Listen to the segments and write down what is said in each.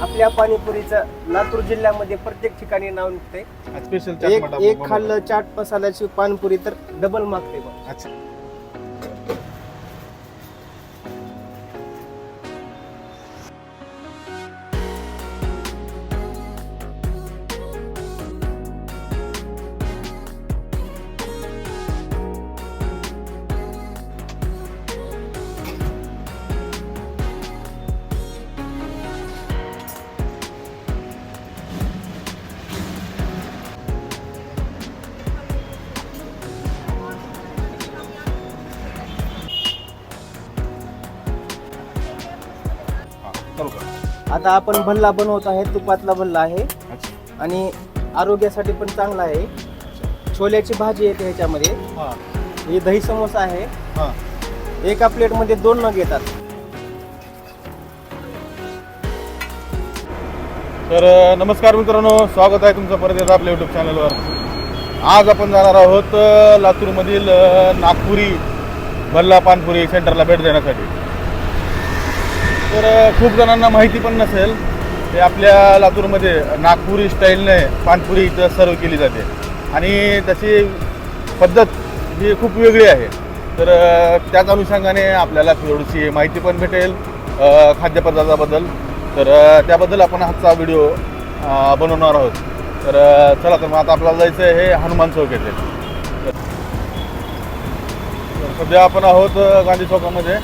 आपल्या पाणीपुरीचं लातूर जिल्ह्यामध्ये प्रत्येक ठिकाणी नाव निघते स्पेशल एक एक खाल्लं चाट मसाल्याची पाणीपुरी तर डबल मागते बघ. अच्छा. आता आपण भल्ला बनवत आहे तुपातला भल्ला आहे. आणि आरोग्यासाठी पण चांगला आहे. छोल्याची भाजी येते ह्याच्यामध्ये. हा. ही दही समोसा आहे. हा. एका प्लेटमध्ये दोन नग येतात. तर नमस्कार मित्रांनो स्वागत आहे तुमचं परत एकदा आपल्या युट्यूब चॅनलवर आज आपण जाणार आहोत लातूरमधील नागपुरी भल्ला पानपुरी सेंटरला भेट देण्यासाठी. तर खूप जणांना माहिती पण नसेल ते आपल्या लातूरमध्ये नागपुरी स्टाईलने पानपुरी इथं सर्व केली जाते. आणि त्याची पद्धत ही खूप वेगळी आहे. तर त्याच अनुषंगाने आपल्याला थोडीशी माहिती पण भेटेल खाद्यपदार्थाबद्दल. तर त्याबद्दल आपण आजचा व्हिडिओ बनवणार आहोत. तर चला तर मग आता आपल्याला जायचं आहे हे हनुमान चौक येथे. तर सध्या आपण आहोत गांधी चौकामध्ये.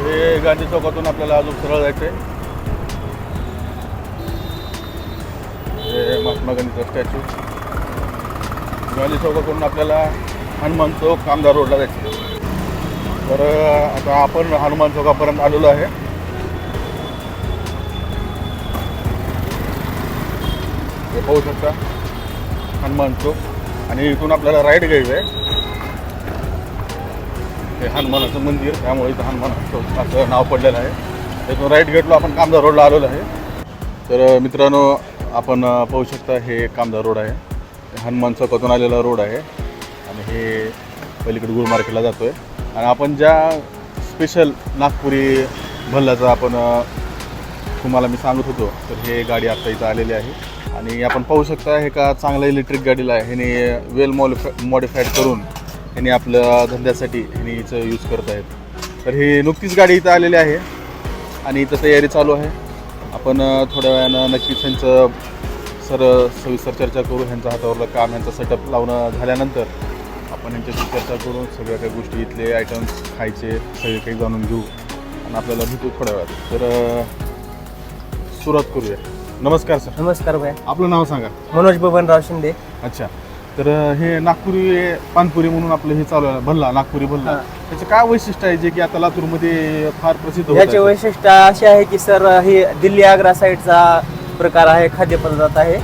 हे गांधी चौकातून आपल्याला अजून सरळ जायचं आहे हे महात्मा गांधीचा स्टॅच्यू गांधी चौकाकडून आपल्याला हनुमान चौक कामदार रोडला जायचं तर आता आपण हनुमान चौकापर्यंत आलेलो आहे. हे पाहू शकता. हनुमान चौक. आणि इथून आपल्याला राईट घ्यायचं आहे हे हनुमानाचं मंदिर त्यामुळे इथं हनुमानाचं असं नाव पडलेलं आहे. त्यातून राईट गेटला आपण कामदार रोडला आलेलो आहे. तर मित्रांनो आपण पाहू शकता हे कामदार रोड आहे. हनुमान चौकातून आलेला रोड आहे. आणि हे पलीकडे गुळ मार्केटला जातो आहे आणि आपण ज्या स्पेशल नागपुरी भल्ल्याचं आपण तुम्हाला मी सांगत होतो तर हे गाडी आत्ता इथं आलेली आहे. आणि आपण पाहू शकता हे का चांगल्या इलेक्ट्रिक गाडीला आहे ह्याने वेल मॉलिफाय मॉडिफाईड करून ह्याने आपल्या धंद्यासाठी ह्याने हिचं यूज करत आहेत. तर ही नुकतीच गाडी इथं आलेली आहे आणि इथं तयारी चालू आहे. आपण थोड्या वेळानं नक्कीच ह्यांचं सर सविस्तर चर्चा करू ह्यांच्या हातावरलं काम ह्यांचा सेटअप लावणं झाल्यानंतर आपण ह्यांच्याशी चर्चा करून सगळ्या काही गोष्टी इथले आयटम्स खायचे सगळे काही जाणून घेऊ आणि आपल्याला भेटू थोड्या वेळात. तर सुरुवात करूया. नमस्कार सर. नमस्कार भाई आपलं नाव सांगा. मनोज बबनराव शिंदे. अच्छा. तर हे नागपुरी पानपुरी म्हणून आपलं हे चालू आहे भल्ला नागपुरी भल्ला. त्याचं काय वैशिष्ट्य आहे जे की आता लातूरमध्ये फार प्रसिद्ध याचे? वैशिष्ट्य असे आहे की सर हे दिल्ली आग्रा साईडचा प्रकार आहे खाद्यपदार्थ आहे.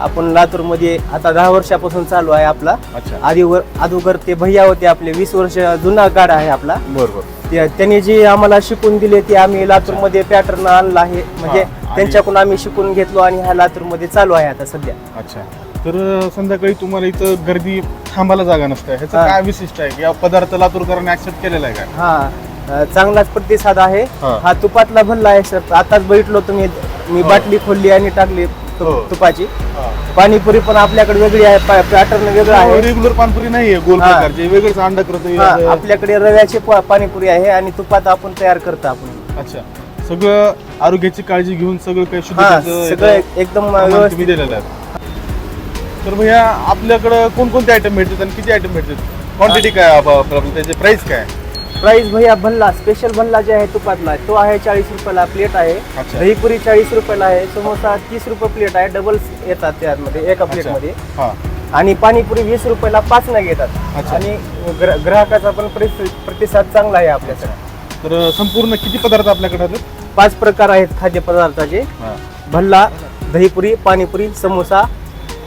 आपण लातूरमध्ये आता दहा वर्षापासून चालू आहे आपला. आधीवर अगोदर ते भैया होते आपले वीस वर्ष जुना गाडा आहे आपला. बरं बरं ते- त्यांनी जी आम्हाला शिकून दिले ते आम्ही लातूरमध्ये पॅटर्न आणला आहे. म्हणजे त्यांच्याकडून आम्ही शिकून घेतलो आणि हा लातूरमध्ये चालू आहे आता सध्या. अच्छा. तर संध्याकाळी तुम्हाला इथं गर्दी थांबायला जागा नसते. ह्याचं हा. काय विशिष्ट आहे? की हा पदार्थ लातूरकरांनी ऍक्सेप्ट केलेला आहे काय? हा. अ, चांगलाच प्रतिसाद आहे. हा. हा तुपातला भल्ला आहे सर आताच बघितलो तुम्ही मी हो. बाटली खोलली आणि टाकली तु- हो. तुपाची. पाणीपुरी पण आपल्याकडे वेगळी आहे पॅटर्न वेगळं आहे. रेग्युलर पानपुरी नाहीये गोल हा. प्रकारचे. वेगळंच अंडा करत हा, आपल्याकडे रव्याची प- पाणीपुरी आहे आणि तुपात आपण तयार करतो आपण. अच्छा. सगळं आरोग्याची काळजी घेऊन सगळं काही हा सगळं एकदम प्रमाण तुम्ही व्यवस्थित. दिलेलं आहे. तर भैया आपल्याकडं कोणकोणते आयटम भेटतात आणि किती आयटम भेटतात? क्वांटिटी काय आप- आपलं त्याचे प्राइस काय आहे? प्राइस भैया भल्ला स्पेशल भल्ला जे आहे तुपातला तो आहे चाळीस रुपयाला प्लेट आहे. अच्छा. दहीपुरी चाळीस रुपयाला आहे समोसा तीस रुपये प्लेट आहे डबल येतात त्यामध्ये एका अच्छा. प्लेटमध्ये हा. आणि पाणीपुरी वीस रुपयाला पाच नग येतात अच्छा. आणि ग्र- ग्राहकाचा पण प्रति- प्रतिसाद चांगला आहे आपल्याकडे. तर संपूर्ण किती पदार्थ आपल्याकडे आहेत पाच प्रकार आहेत खाद्यपदार्थाचे. हा. भल्ला दहीपुरी पाणीपुरी समोसा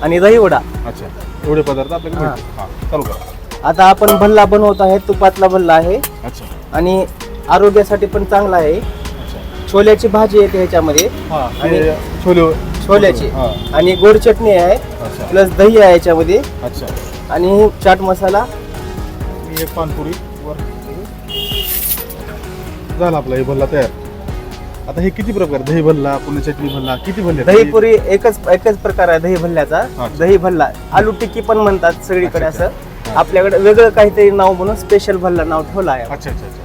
आणि दहीवडा अच्छा. एवढे पदार्थ आपल्याकडे हा. हा चालू करा. आता आपण भल्ला बनवत आहे तुपातला भल्ला आहे. अच्छा. आणि आरोग्यासाठी पण चांगला आहे. अच्छा. छोल्याची भाजी येते ह्याच्यामध्ये. हा आणि- छोले छोल्याची. हा. आणि गोड चटणी आहे अच्छा. प्लस दही आहे याच्यामध्ये. अच्छा. आणि चाट मसाला. एक पानपुरी वर झाला आपला हे भल्ला तयार. आता हे किती प्रकार? दही भल्ला पुन्हा चटणी भल्ला किती भल्ले? दहीपुरी एकच एकच प्रकार आहे दही भल्ल्याचा. अच्छा. दही भल्ला. आलू टिक्की पण म्हणतात सगळीकडे अच्छा, असं. आपल्याकडे वेगळं काहीतरी नाव म्हणून स्पेशल भल्ला नाव ठेवलं आहे. अच्छा अच्छा अच्छा.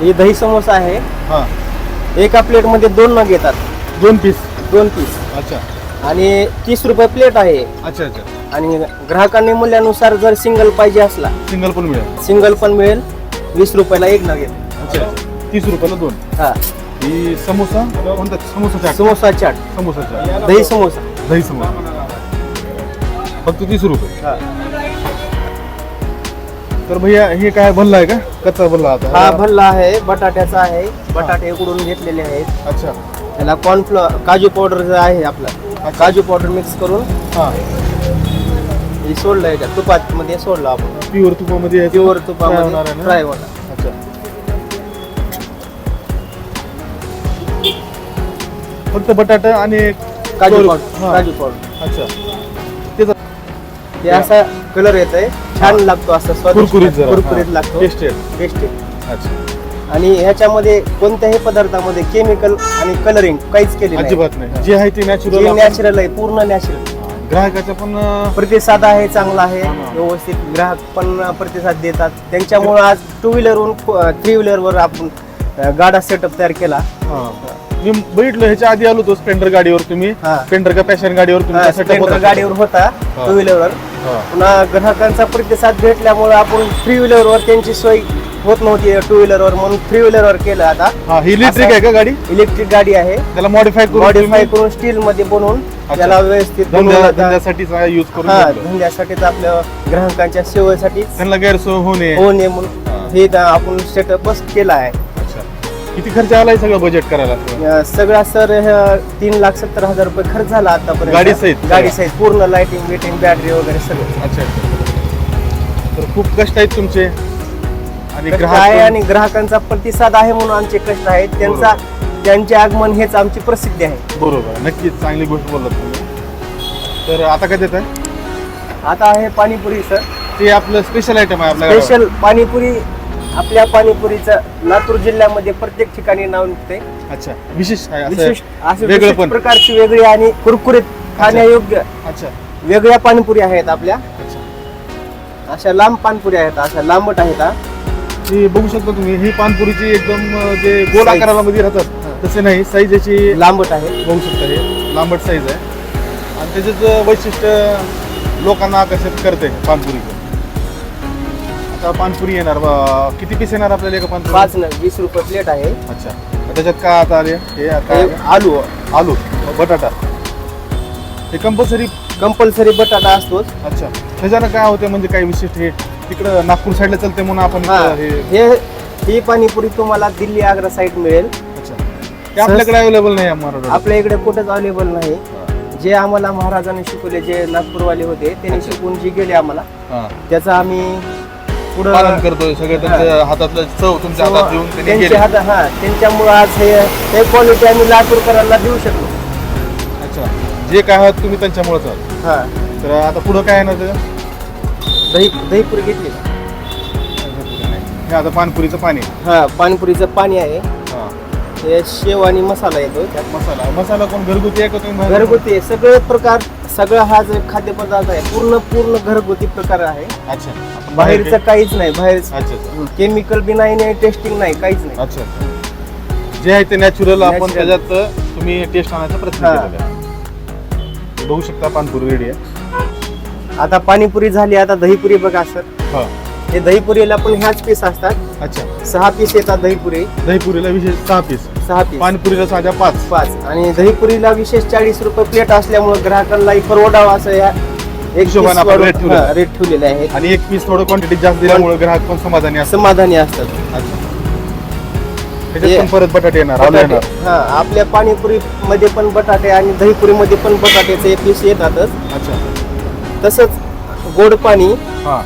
हे दही समोसा आहे. हा. एका प्लेटमध्ये दोन नग येतात. दोन पीस दोन पीस अच्छा. आणि तीस रुपये प्लेट आहे. अच्छा अच्छा. आणि ग्राहकांनी मूल्यानुसार जर सिंगल पाहिजे असला सिंगल पण मिळेल. सिंगल पण मिळेल वीस रुपयाला एक अच्छा अच्छा. तीस रुपयाला दोन. हा. ही समोसा म्हणतात समोसा चाट. समोसा चाट. समोसा चाट. दही समोसा. दही समोसा. फक्त तीस रुपये. हा. तर भैया हे काय भल्ला आहे का? कच्चा भल्ला आता. हा भल्ला आहे. बटाट्याचा आहे. बटाटे उकडून घेतलेले आहेत. अच्छा. त्याला कॉर्नफ्लॉवर काजू पावडर आहे आपला काजू पावडर मिक्स करून हा. हे सोडलं याच्यात तुपात मध्ये सोडलं आपण. प्युअर तुपामध्ये. प्युअर तुपामध्ये? फ्राय होणार अच्छा. फक्त बटाटा आणि काजू. पावडर काजू पावडर अच्छा. हे. असा कलर येत आहे छान लागतो असं कुरकुरीत कुरकुरीत लागतो. टेस्टेड टेस्टी अच्छा. आणि ह्याच्यामध्ये कोणत्याही पदार्थामध्ये केमिकल आणि कलरिंग काहीच केले नाही अजिबात नाही जे आहे ते नॅचरल नॅचरल आहे पूर्ण नॅचरल ग्राहकाचा पण प्रतिसाद आहे चांगला आहे. व्यवस्थित ग्राहक पण प्रतिसाद देतात त्यांच्यामुळे आज टू व्हीलरवरून थ्री व्हीलरवर आपण गाडा सेटअप तयार केला. मी बघितलं ह्याच्या आधी आलो तो स्प्लेंडर गाडीवर तुम्ही. स्प्लेंडर का पॅशन गाडीवर तुम्ही स्प्लेंडर होता. गाडीवर होता. टू व्हीलरवर. पुन्हा ग्राहकांचा प्रतिसाद भेटल्यामुळे आपण थ्री व्हीलरवर त्यांची सोय होत नव्हती टू व्हीलरवर म्हणून थ्री व्हीलरवर केलं आता. हा इलेक्ट्रिक आहे का गाडी? इलेक्ट्रिक गाडी आहे. त्याला मॉडीफाय करून मॉडीफाय करून स्टील मध्ये बनवून. त्याला व्यवस्थित धंद्यासाठी यूज करून हा. धंद्यासाठीच आपल्या ग्राहकांच्या सेवेसाठी त्यांना गैरसोय होणे होऊ नये म्हणून हा. आपण सेटअप केला आहे. किती खर्च आलाय सगळं बजेट करायला? सगळा सर तीन लाख सत्तर हजार रुपये खर्च झाला आतापर्यंत. गाडीसहित? गाडी सहित. पूर्ण लाइटिंग बिटिंग बॅटरी वगैरे सगळं. अच्छा अच्छा. तर खूप कष्ट आहेत तुमचे. आणि आहे आणि ग्राहकांचा प्रतिसाद आहे म्हणून आमचे कष्ट आहेत. त्यांचा त्यांचे आगमन हेच आमची प्रसिद्धी आहे. बरोबर. नक्कीच चांगली गोष्ट तुम्ही. तर आता काय देत आहे आता आहे पाणीपुरी सर. ते आपलं स्पेशल आयटम आहे आपल्या. स्पेशल पाणीपुरी आपल्या पाणीपुरीचं लातूर जिल्ह्यामध्ये प्रत्येक ठिकाणी नाव निघते अच्छा. विशेष आहे असं वेगळं पण. प्रकारची वेगळी आणि कुरकुरीत खाण्यायोग्य अच्छा. वेगळ्या पाणीपुरी आहेत आपल्या. अच्छा. अशा लांब पानपुरी आहेत अशा लांबट आहेत हा. हे बघू शकता तुम्ही. ही पानपुरीची एकदम जे गोल Size. आकाराला मध्ये राहतात तसे नाही. साईज याची लांबट आहे. बघू शकता हे. लांबट साईज आहे. आणि त्याच्याच वैशिष्ट्य लोकांना आकर्षित करते पानपुरी. आता पानपुरी येणार. बा- किती पीस येणार आपल्याला एका पानपुरी पाच न वीस रुपये प्लेट आहे. अच्छा. त्याच्यात काय आता आले? हे आता हे आलू. आलू बटाटा. हे कंपल्सरी कंपल्सरी बटाटा असतोच. अच्छा. त्याच्यानं काय होते म्हणजे काय विशिष्ट हे? तिकडं नागपूर साईडला चालते म्हणून आपण हा. हे हे ही पाणीपुरी तुम्हाला दिल्ली आग्रा साईड मिळेल. अच्छा. ते आपल्याकडे अवेलेबल नाही मराठवाड्यात. आपल्या इकडे कुठेच अवेलेबल नाही. जे आम्हाला महाराजांनी शिकवले जे नागपूरवाले होते त्यांनी. शिकवून जे गेले आम्हाला. हा. त्याचं आम्ही पालन पुढं करतोय सगळं त्यांच्या हातातलं चव तुमच्या हातात देऊन त्यांनी त्यांच्या हातात हा. त्यांच्यामुळं आज हे हे क्वालिटी आम्ही लातूरकरांना देऊ शकलो. अच्छा. जे काय आहात तुम्ही त्यांच्यामुळेच आहात. हा. तर आता पुढं काय येणार त्याचं दही दहीपुरी घेतली. हे आता पानपुरीचं पाणी हा पाणीपुरीचं पाणी आहे. हा. हे शेव आणि मसाला येतो. त्यात मसाला. मसाला कोण घरगुती आहे का तुम्ही घरगुती आहे. सगळे प्रकार सगळा हा जो खाद्यपदार्थ आहे पूर्ण पूर्ण घरगुती प्रकार आहे. अच्छा. आपण बाहेरचं काहीच नाही. बाहेर अच्छा. अच्छा केमिकल बी नाही नाही टेस्टिंग नाही काहीच नाही. अच्छा. जे आहे ते नॅचरल आपण Natural. त्याच्यात तुम्ही टेस्ट आणायचा प्रयत्न हा. केलेला आहे. हे बघू शकता पानपुरी रेडी आहे. आता पाणीपुरी झाली आता दहीपुरी बघा सर. हा. हे दहीपुरीला पण ह्याच पीस असतात. अच्छा. सहा पीस येतात दहीपुरी. दहीपुरीला विशेष सहा पीस सहा पीस पानपुरीला साध्या पाच. पाच. आणि दहीपुरीला विशेष चाळीस रुपये प्लेट असल्यामुळे ग्राहकांनाही परवडावं असं या एक आहे. रेट ठेवलेले आहे. आणि एक पीस थोडं क्वांटिटी जास्त दिल्यामुळे ग्राहक पण समाधानी समाधानी असतात. परत बटाटे येणार आलू बटाटे. येणार. हा आपल्या पाणीपुरी मध्ये पण बटाटे आणि दहीपुरी मध्ये पण बटाट्याचे पीस येतातच. अच्छा. तसंच गोड पाणी हा.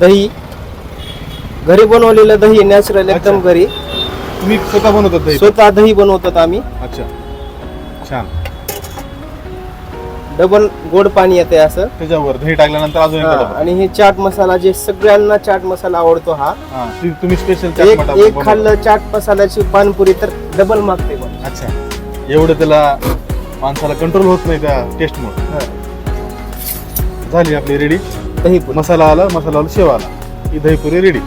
दही घरी बनवलेलं दही नॅचरल एकदम. घरी. तुम्ही स्वतः बनवतात दही? स्वतः दही बनवतात आम्ही. अच्छा. छान. डबल गोड पाणी येते असं. त्याच्यावर दही टाकल्यानंतर अजून एक हा. आणि हे चाट मसाला जे सगळ्यांना चाट मसाला आवडतो हा. हा, ती- तुम्ही स्पेशल एक एक खाल्लं चाट मसाल्याची पानपुरी तर डबल मागते पण अच्छा. एवढं त्याला माणसाला कंट्रोल होत नाही त्या टेस्टमुळे झाली आपली रेडी दहीपुरी. मसाला आला मसाला आला शेव आला. ही दहीपुरी रेडी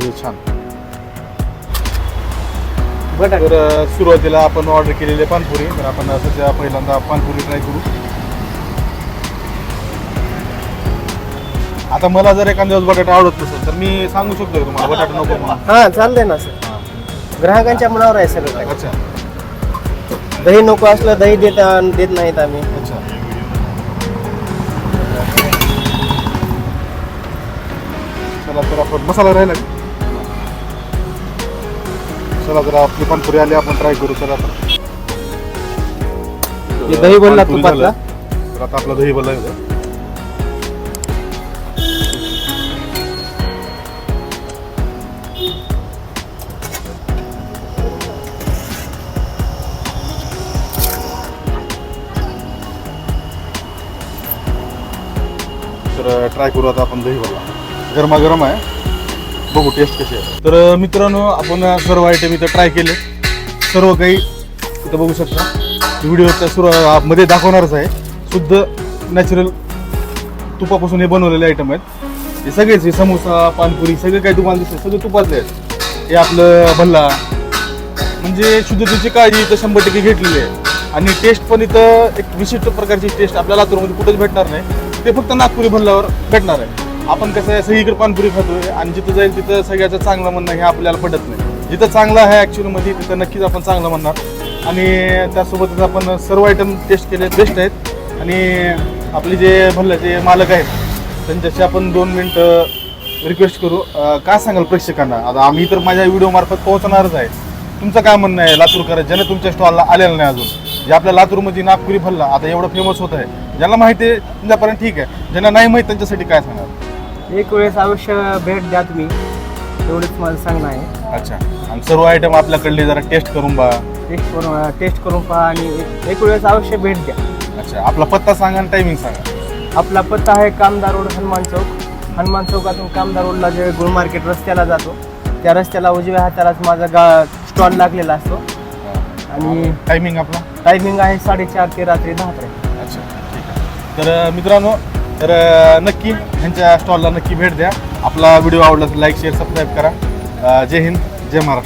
हे छान. तर सुरुवातीला आपण ऑर्डर केलेले पानपुरी तर आपण सध्या पहिल्यांदा पानपुरी ट्राय करू. आता मला जर एखाद्या दिवस बटाटा आवडत नसेल तर मी सांगू शकतो तुम्हाला बटाटा नको म्हणून. हा चालतंय ना सर. ग्राहकांच्या मनावर आहे काही. अच्छा. दही नको असलं दही देत देत नाहीत आम्ही. चला तर आपण मसाला राहिला? चला तर आपली पानपुरी आली आपण ट्राय करू चला तर हे दही पानपुरी तुपातला? तर आता आपला दही येतो तर ट्राय करू आता आपण दही भल्ला गरमागरम आहे. बघू टेस्ट कशी आहे. तर मित्रांनो आपण सर्व आयटम इथं ट्राय केले. सर्व काही इथं बघू शकता. व्हिडिओच्या सुरू मध्ये दाखवणारच आहे. शुद्ध नॅचरल तुपापासून हे बनवलेले आयटम आहेत. हे सगळेच हे समोसा पानपुरी सगळे काही तुम्हाला दिसते सगळे तुपातले आहेत. हे आपलं भल्ला. म्हणजे शुद्धतेची काळजी इथं शंभर टक्के घेतलेली आहे. आणि टेस्ट पण इथं एक विशिष्ट प्रकारची टेस्ट आपल्या लातूरमध्ये कुठंच भेटणार नाही. ते फक्त नागपुरी भल्ल्यावर भेटणार आहे. आपण कसं आहे सगळीकडे पानपुरी खातोय आणि जिथं जाईल तिथं सगळ्याचं चांगलं म्हणणं हे आपल्याला पडत नाही. जिथं चांगलं आहे ॲक्च्युअलमध्ये तिथं नक्कीच आपण चांगलं म्हणणार. आणि त्यासोबतच आपण सर्व आयटम टेस्ट केले बेस्ट आहेत. आणि आपले जे भल्ल्याचे मालक आहेत त्यांच्याशी आपण दोन मिनटं रिक्वेस्ट करू. काय सांगाल प्रेक्षकांना? आता आम्ही तर माझ्या व्हिडिओ मार्फत पोहोचणारच आहे. तुमचं काय म्हणणं आहे? लातूरकर ज्याने तुमच्या स्टॉलला आलेलं नाही अजून. जे आपल्या लातूरमध्ये नागपुरी भल्ला आता एवढं फेमस होत आहे. ज्यांना माहिती आहे त्यांच्यापर्यंत ठीक आहे. ज्यांना नाही माहीत त्यांच्यासाठी काय सांगाल? एक वेळेस अवश्य भेट द्या तुम्ही. एवढंच माझं सांगणं आहे. अच्छा. आणि सर्व आयटम आपल्याकडले जरा टेस्ट करून बा टेस्ट करून टेस्ट करून पहा आणि एक- एक वेळेस अवश्य भेट द्या. अच्छा. आपला पत्ता सांगा आणि टायमिंग सांगा. आपला पत्ता आहे कामदार रोड हनुमान चौक. हनुमान चौकातून कामदार रोडला जे गुळ मार्केट रस्त्याला जातो त्या रस्त्याला उजव्या हातालाच माझा गा स्टॉल लागलेला असतो. आणि टायमिंग आपला? टायमिंग आहे साडेचार ते रात्री दहापर्यंत अच्छा. ठीक आहे. तर मित्रांनो तर नक्की ह्यांच्या स्टॉलला नक्की भेट द्या. आपला व्हिडिओ आवडला तर लाईक शेअर सबस्क्राईब करा. जय हिंद जय महाराष्ट्र.